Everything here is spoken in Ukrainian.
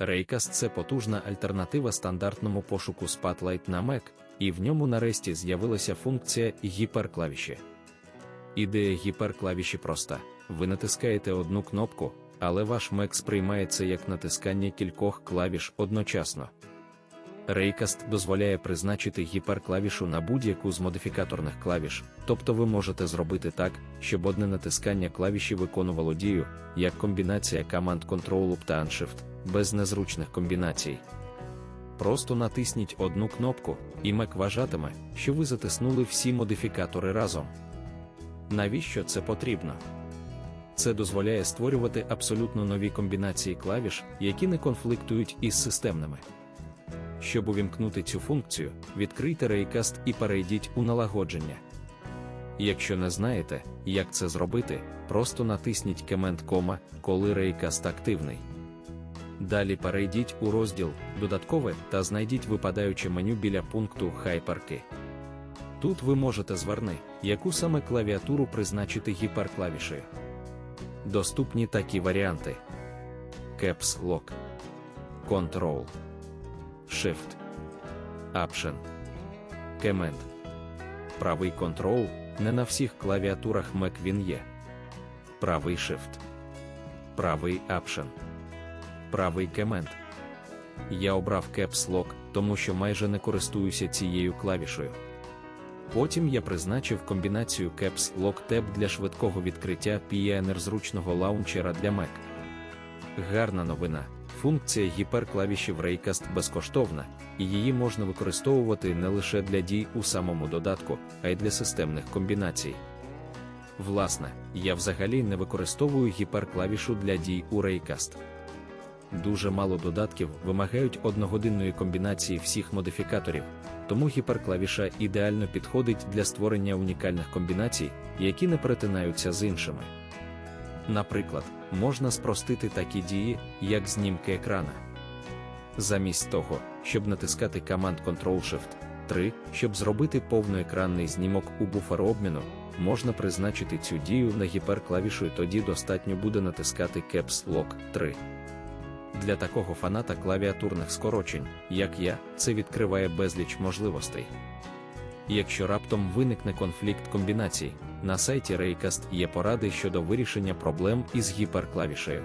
Raycast – це потужна альтернатива стандартному пошуку Spotlight на Mac, і в ньому нарешті з'явилася функція гіперклавіші. Ідея гіперклавіші проста: ви натискаєте одну кнопку, але ваш Mac сприймає це як натискання кількох клавіш одночасно. Raycast дозволяє призначити гіперклавішу на будь-яку з модифікаторних клавіш, тобто ви можете зробити так, щоб одне натискання клавіші виконувало дію, як комбінація команд Ctrl та Shift, без незручних комбінацій. Просто натисніть одну кнопку, і Mac вважатиме, що ви затиснули всі модифікатори разом. Навіщо це потрібно? Це дозволяє створювати абсолютно нові комбінації клавіш, які не конфліктують із системними. Щоб увімкнути цю функцію, відкрийте Raycast і перейдіть у налагодження. Якщо не знаєте, як це зробити, просто натисніть Command кома, коли Raycast активний. Далі перейдіть у розділ Додаткове та знайдіть випадаюче меню біля пункту Hyperkey. Тут ви можете зверни, яку саме клавіатуру призначити гіперклавішею. Доступні такі варіанти: Caps Lock, Control, Shift, Option, Command. Правий Control не на всіх клавіатурах Mac він є. Правий Shift, правий Option, правий Command. Я обрав Caps Lock, тому що майже не користуюся цією клавішою. Потім я призначив комбінацію Caps Lock Tab для швидкого відкриття Pioneer зручного лаунчера для Mac. Гарна новина. Функція гіперклавішів Raycast безкоштовна, і її можна використовувати не лише для дій у самому додатку, а й для системних комбінацій. Власне, я взагалі не використовую гіперклавішу для дій у Raycast. Дуже мало додатків вимагають одногодинної комбінації всіх модифікаторів, тому гіперклавіша ідеально підходить для створення унікальних комбінацій, які не перетинаються з іншими. Наприклад, можна спростити такі дії, як знімки екрана. Замість того, щоб натискати команд Ctrl-Shift 3, щоб зробити повноекранний знімок у буферообміну, можна призначити цю дію на гіперклавішу і тоді достатньо буде натискати Caps Lock 3. Для такого фаната клавіатурних скорочень, як я, це відкриває безліч можливостей. Якщо раптом виникне конфлікт комбінацій, на сайті Raycast є поради щодо вирішення проблем із гіперклавішею.